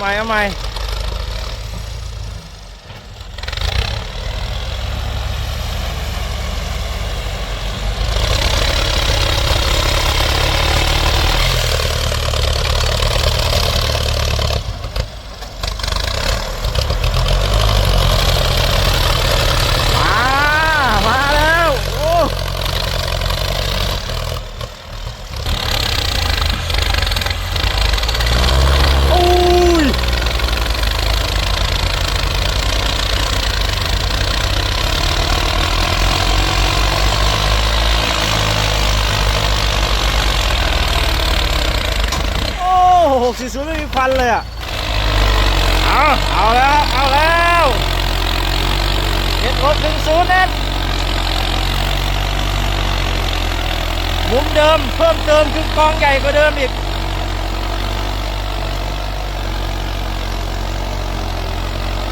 าใหม่เอาใหม่มามาแล้วโอ้โอ้ย โอ้หกสี่ศูนย์ไม่มีควันเลยอะ เอาเอาแล้ว เอาแล้วเจ็ดหกหนึ่ง ศูนย์เน็ตมุมเดิมเพิ่มเติมคือกองใหญ่กว่าเดิมอีก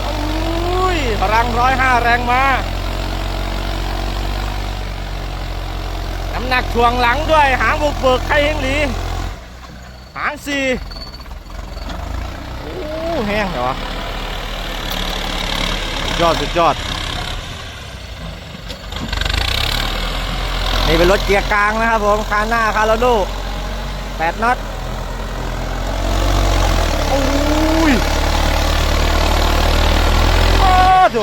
อุ้ยพลังร้อยห้าแรงมาน้ำหนักถ่วงหลังด้วยหางบุกเบิกไข่เฮงหลี หางสี่โอ้แห้งเหรอวะสุดยอดสุดยอด นี่เป็นรถเกียร์กลางนะครับผมคาหน้าคาราโลแปดน็อตโอ้ยโอ้ดู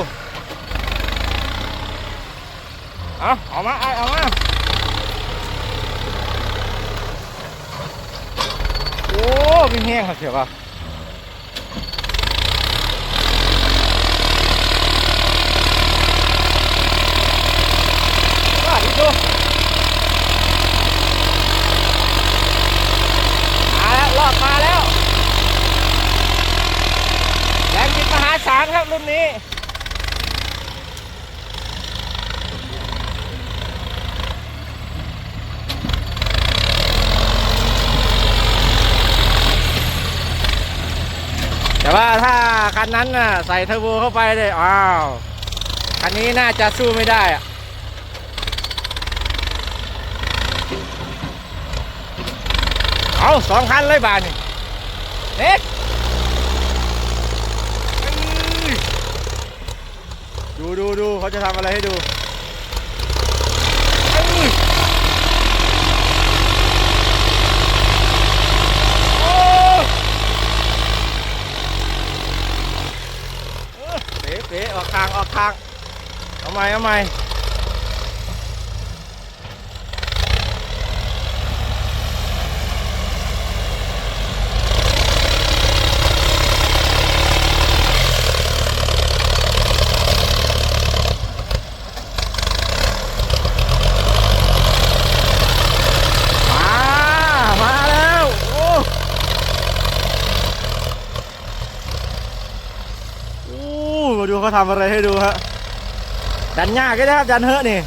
เอาเอามาไอ้เอามาโอ้มีแห้งครับเสียป่ะว่าดิดูมาแล้วรอบมาแล้วแรงบิดมหาศาลครับรุ่นนี้ แต่ ว่าถ้าคันนั้นน่ะใส่เทอร์โบเข้าไปเลยอ้าวคันนี้น่าจะสู้ไม่ได้อะเอาสองคันเลยบาทนี่เน็กดูดูดูเขาจะทำอะไรให้ดูเอ้ยโอ้ เป๋เป๋ออกทางออกทางเอาใหม่เอาใหม่มามาแล้วโอ้โอ้ มาทำอะไรให้ดูฮะดันยากก็ได้ครับดันเฮอะนี่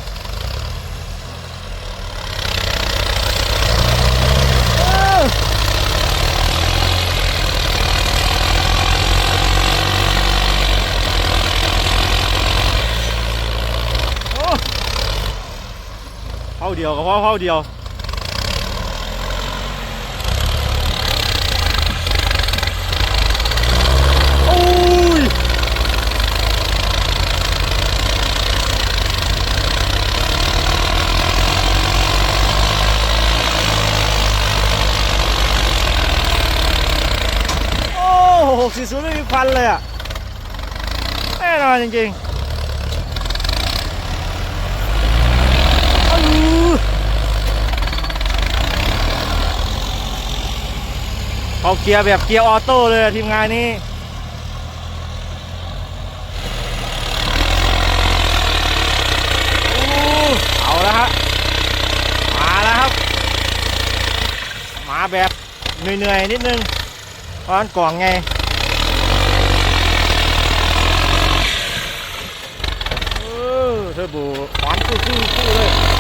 เออโอ้เข้าเดียวกับพ่อเข้าเดียว โอ้ย โอ้หกสี่ศูนย์ไม่มีควันเลยอะ แน่นอน จริงๆอื้อาเกียร์แบบเกียร์ออโต้เลยทีมงานนี้เอาแล้วฮะมาแล้วครับ มาแบบเหนื่อยๆนิดนึงเพราะมันกล่องไง เอ อเทอร์โ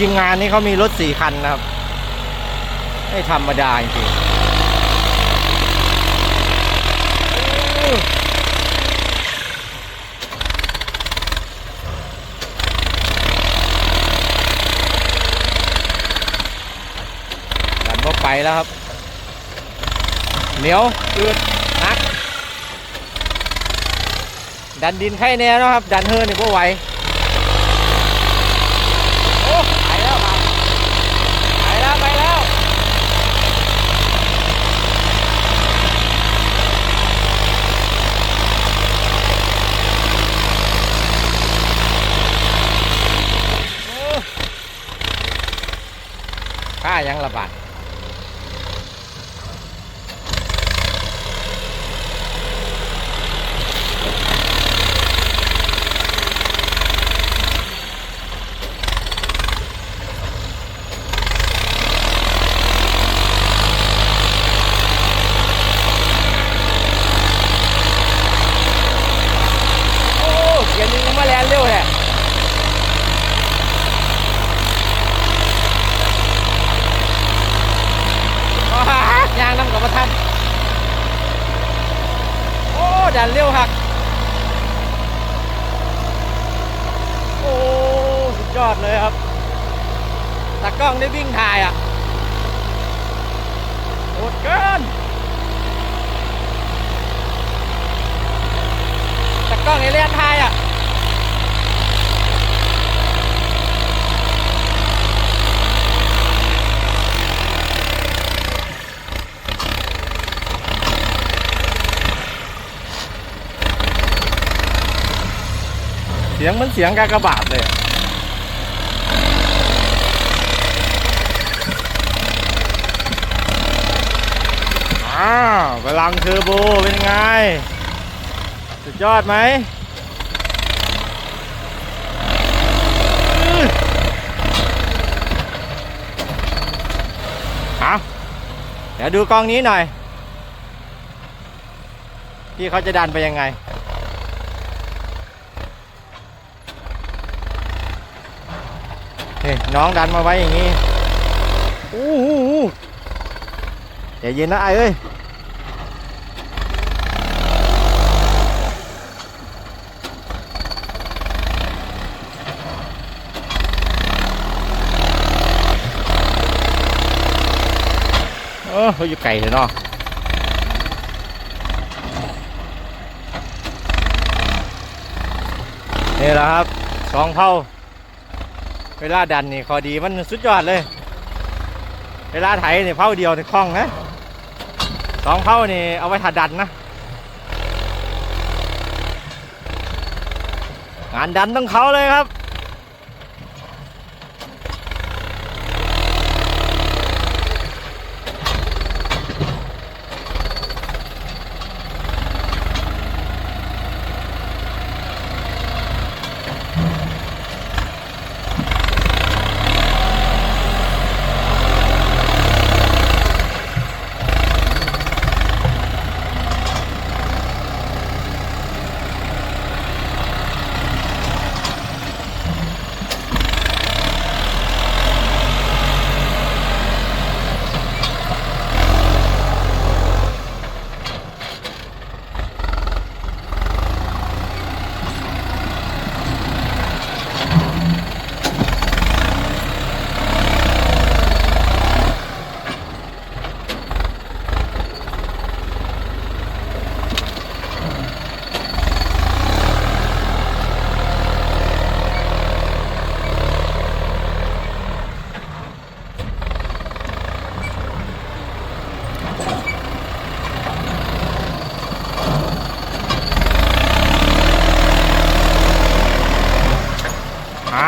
ทีมงานนี้เขามีรถสี่คันนะครับ ไม่ธรรมดาจริงดันก็ไปแล้วครับ เหนียวอืดนัก ดันดินไข่แน่นะครับ ดันเฮิร์นี่ก็ไหวโอ้ไปแล้วครับไปแล้วไปแล้วโอ้ข้า ยังระบาด โอ้เกียร์นึงยังมาแลนเร็วแฮะว้ายางน้ำกับมาทันโอ้ดันเร็วหัก โอ้ สุดย อดเลยครับตากล้องได้วิ่งถ่ายอะโหดเกินตากล้องเอเลียนไทยอะเสียงเหมันเสียงกากบาทเลย อ้าว พลังเทอร์โบเป็นไง สุดยอดไหมเอาเดี๋ยวดูกล้องนี้หน่อย พี่เขาจะดันไปยังไงนี่น้องดันมาไว้อย่างนี้อู้หูหูใจเย็นนะไอ้เอ้ย เออเขาอยู่ไก่เลยเนาะนี่แหละครับสองเผาเวลาดันนี่ขอดีมันสุดยอดเลย เวลาไถนี่เผาเดียวนี่คล่องนะสองเผานี่เอาไว้ถัดดันนะ งานดันต้องเขาเลยครับ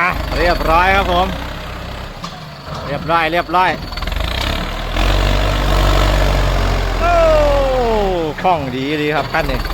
าเรียบร้อยครับผม เรียบร้อยเรียบร้อยโอ้คล่องดีดีครับท่านนี้